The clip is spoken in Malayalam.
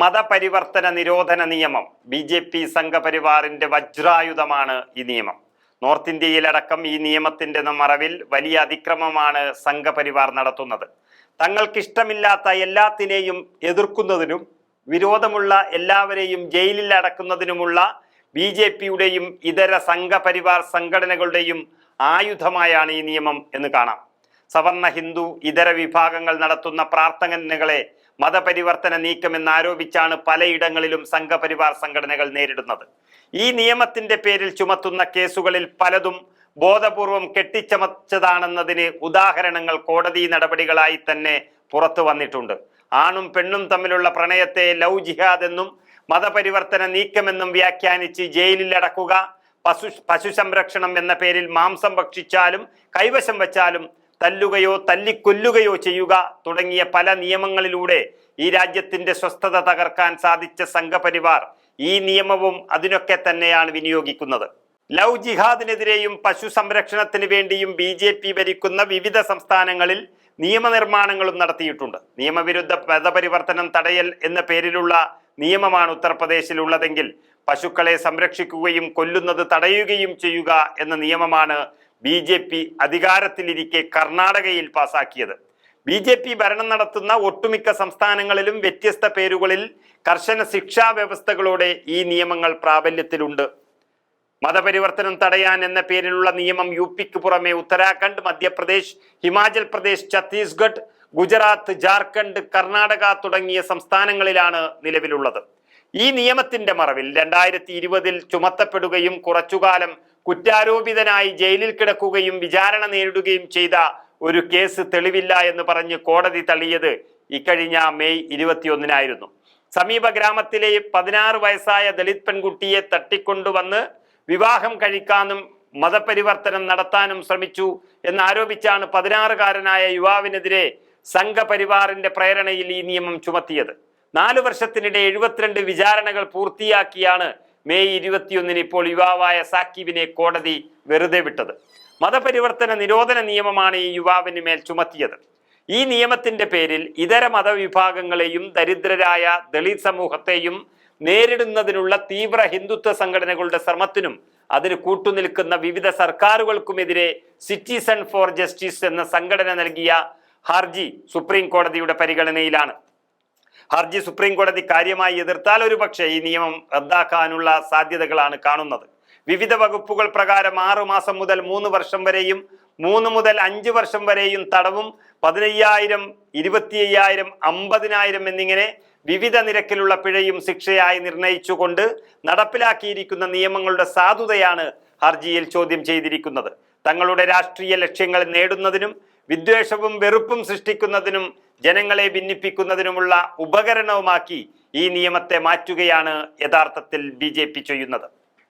മതപരിവർത്തന നിരോധന നിയമം. ബി ജെ പി സംഘപരിവാറിന്റെ വജ്രായുധമാണ് ഈ നിയമം. നോർത്ത് ഇന്ത്യയിലടക്കം ഈ നിയമത്തിന്റെ മറവിൽ വലിയ അതിക്രമമാണ് സംഘപരിവാർ നടത്തുന്നത്. തങ്ങൾക്കിഷ്ടമില്ലാത്ത എല്ലാത്തിനെയും എതിർക്കുന്നതിനും വിരോധമുള്ള എല്ലാവരെയും ജയിലിൽ അടക്കുന്നതിനുമുള്ള ബി ജെ പിയുടെയും ഇതര സംഘപരിവാർ സംഘടനകളുടെയും ആയുധമായാണ് ഈ നിയമം എന്ന് കാണാം. സവർണ ഹിന്ദു ഇതര വിഭാഗങ്ങൾ നടത്തുന്ന പ്രാർത്ഥനകളെ മതപരിവർത്തന നീക്കമെന്നാരോപിച്ചാണ് പലയിടങ്ങളിലും സംഘപരിവാർ സംഘടനകൾ നേരിടുന്നത്. ഈ നിയമത്തിന്റെ പേരിൽ ചുമത്തുന്ന കേസുകളിൽ പലതും ബോധപൂർവം കെട്ടിച്ചമച്ചതാണെന്നതിന് ഉദാഹരണങ്ങൾ കോടതി നടപടികളായി തന്നെ പുറത്തു വന്നിട്ടുണ്ട്. ആണും പെണ്ണും തമ്മിലുള്ള പ്രണയത്തെ ലവ് ജിഹാദ് എന്നും മതപരിവർത്തന നീക്കമെന്നും വ്യാഖ്യാനിച്ച് ജയിലിൽ അടക്കുക പശു പശു സംരക്ഷണം എന്ന പേരിൽ മാംസം ഭക്ഷിച്ചാലും കൈവശം വച്ചാലും തല്ലുകയോ തല്ലിക്കൊല്ലുകയോ ചെയ്യുക തുടങ്ങിയ പല നിയമങ്ങളിലൂടെ ഈ രാജ്യത്തിന്റെ സ്വസ്ഥത തകർക്കാൻ സാധിച്ച സംഘപരിവാർ ഈ നിയമവും അതിനൊക്കെ തന്നെയാണ് വിനിയോഗിക്കുന്നത്. ലവ് ജിഹാദിനെതിരെയും പശു സംരക്ഷണത്തിന് വേണ്ടിയും ബി ജെ പി ഭരിക്കുന്ന വിവിധ സംസ്ഥാനങ്ങളിൽ നിയമനിർമ്മാണങ്ങളും നടത്തിയിട്ടുണ്ട്. നിയമവിരുദ്ധ മതപരിവർത്തനം തടയൽ എന്ന പേരിലുള്ള നിയമമാണ് ഉത്തർപ്രദേശിലുള്ളതെങ്കിൽ പശുക്കളെ സംരക്ഷിക്കുകയും കൊല്ലുന്നത് തടയുകയും ചെയ്യുക എന്ന നിയമമാണ് ബി ജെ പി അധികാരത്തിലിരിക്കെ കർണാടകയിൽ പാസാക്കിയത്. ബി ജെ പി ഭരണം നടത്തുന്ന ഒട്ടുമിക്ക സംസ്ഥാനങ്ങളിലും വ്യത്യസ്ത പേരുകളിൽ കർശന ശിക്ഷാ വ്യവസ്ഥകളോടെ ഈ നിയമങ്ങൾ പ്രാബല്യത്തിലുണ്ട്. മതപരിവർത്തനം തടയാൻ എന്ന പേരിലുള്ള നിയമം യു പിക്ക് പുറമെ ഉത്തരാഖണ്ഡ് മധ്യപ്രദേശ് ഹിമാചൽ പ്രദേശ് ഛത്തീസ്ഗഡ് ഗുജറാത്ത് ജാർഖണ്ഡ് കർണാടക തുടങ്ങിയ സംസ്ഥാനങ്ങളിലാണ് നിലവിലുള്ളത്. ഈ നിയമത്തിന്റെ മറവിൽ രണ്ടായിരത്തി ഇരുപതിൽ ചുമത്തപ്പെടുകയും കുറച്ചുകാലം കുറ്റാരോപിതനായി ജയിലിൽ കിടക്കുകയും വിചാരണ നേരിടുകയും ചെയ്ത ഒരു കേസ് തെളിവില്ല എന്ന് പറഞ്ഞ് കോടതി തള്ളിയത് ഇക്കഴിഞ്ഞ മെയ് ഇരുപത്തിയൊന്നിനായിരുന്നു. സമീപ ഗ്രാമത്തിലെ പതിനാറ് വയസ്സായ ദളിത് പെൺകുട്ടിയെ തട്ടിക്കൊണ്ടുവന്ന് വിവാഹം കഴിക്കാനും മതപരിവർത്തനം നടത്താനും ശ്രമിച്ചു എന്നാരോപിച്ചാണ് പതിനാറുകാരനായ യുവാവിനെതിരെ സംഘപരിവാറിന്റെ പ്രേരണയിൽ ഈ നിയമം ചുമത്തിയത്. നാലു വർഷത്തിനിടെ എഴുപത്തിരണ്ട് വിചാരണകൾ പൂർത്തിയാക്കിയാണ് മെയ് ഇരുപത്തിയൊന്നിന് ഇപ്പോൾ യുവാവായ സാക്കിബിനെ കോടതി വെറുതെ വിട്ടത്. മതപരിവർത്തന നിരോധന നിയമമാണ് ഈ യുവാവിന് മേൽ ചുമത്തിയത്. ഈ നിയമത്തിന്റെ പേരിൽ ഇതര മതവിഭാഗങ്ങളെയും ദരിദ്രരായ ദളിത് സമൂഹത്തെയും നേരിടുന്നതിനുള്ള തീവ്ര ഹിന്ദുത്വ സംഘടനകളുടെ ശ്രമത്തിനും അതിന് കൂട്ടുനിൽക്കുന്ന വിവിധ സർക്കാരുകൾക്കുമെതിരെ സിറ്റിസൺ ഫോർ ജസ്റ്റിസ് എന്ന സംഘടന നൽകിയ ഹർജി സുപ്രീം കോടതിയുടെ പരിഗണനയിലാണ്. ഹർജി സുപ്രീം കോടതി കാര്യമായി എതിർത്താൽ ഒരു പക്ഷേ ഈ നിയമം റദ്ദാക്കാനുള്ള സാധ്യതകളാണ് കാണുന്നത്. വിവിധ വകുപ്പുകൾ പ്രകാരം ആറു മാസം മുതൽ മൂന്ന് വർഷം വരെയും മൂന്ന് മുതൽ അഞ്ച് വർഷം വരെയും തടവും പതിനയ്യായിരം ഇരുപത്തി അയ്യായിരം അമ്പതിനായിരം എന്നിങ്ങനെ വിവിധ നിരക്കിലുള്ള പിഴയും ശിക്ഷയായി നിർണയിച്ചുകൊണ്ട് നടപ്പിലാക്കിയിരിക്കുന്ന നിയമങ്ങളുടെ സാധുതയാണ് ഹർജിയിൽ ചോദ്യം ചെയ്തിരിക്കുന്നത്. തങ്ങളുടെ രാഷ്ട്രീയ ലക്ഷ്യങ്ങൾ നേടുന്നതിനും വിദ്വേഷവും വെറുപ്പും സൃഷ്ടിക്കുന്നതിനും ജനങ്ങളെ ഭിന്നിപ്പിക്കുന്നതിനുമുള്ള ഉപകരണവുമാക്കി ഈ നിയമത്തെ മാറ്റുകയാണ് യഥാർത്ഥത്തിൽ ബി ചെയ്യുന്നത്.